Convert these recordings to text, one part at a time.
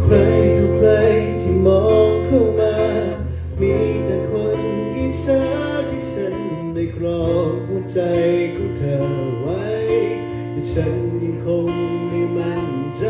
ใครทุกใครที่มองเข้ามา มีแต่คนอิจฉาที่ฉันได้ครองหัวใจของเธอไว้ แต่ฉันยังคงไม่มั่นใจ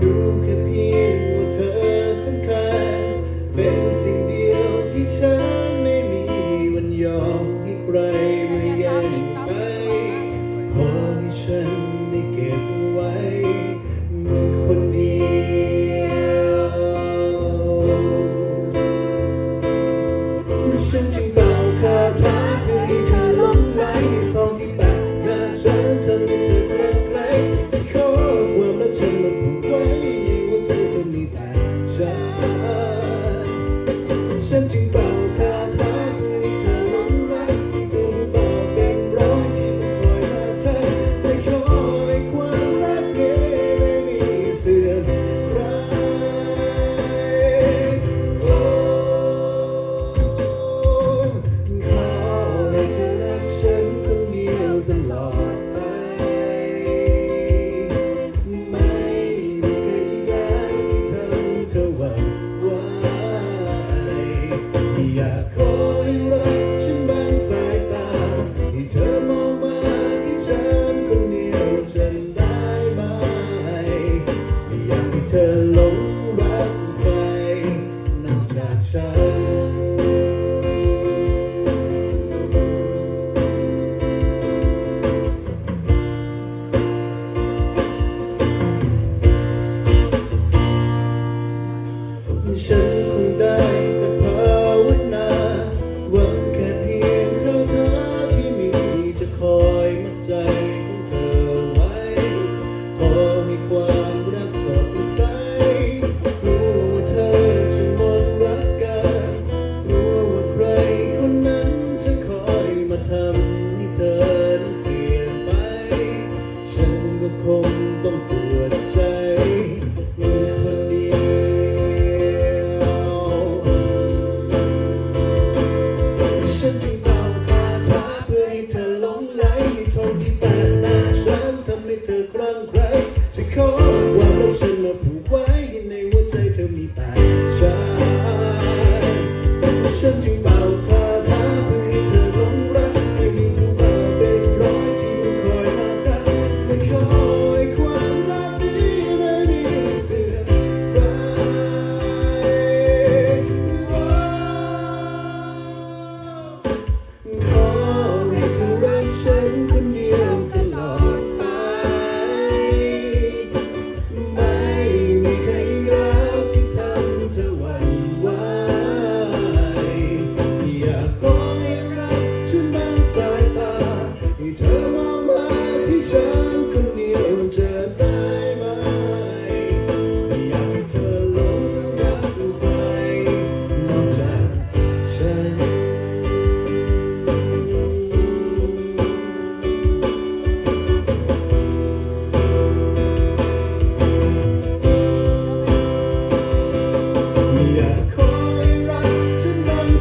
รู้แค่เพียงว่าเธอสำคัญ เป็นสิ่งเดียวที่ฉัน 曾经的。 ฉันคงได้แต่ภาวนาหวังแค่เพียงเธอที่มีจะคอยมัใจ because what well, I shouldn't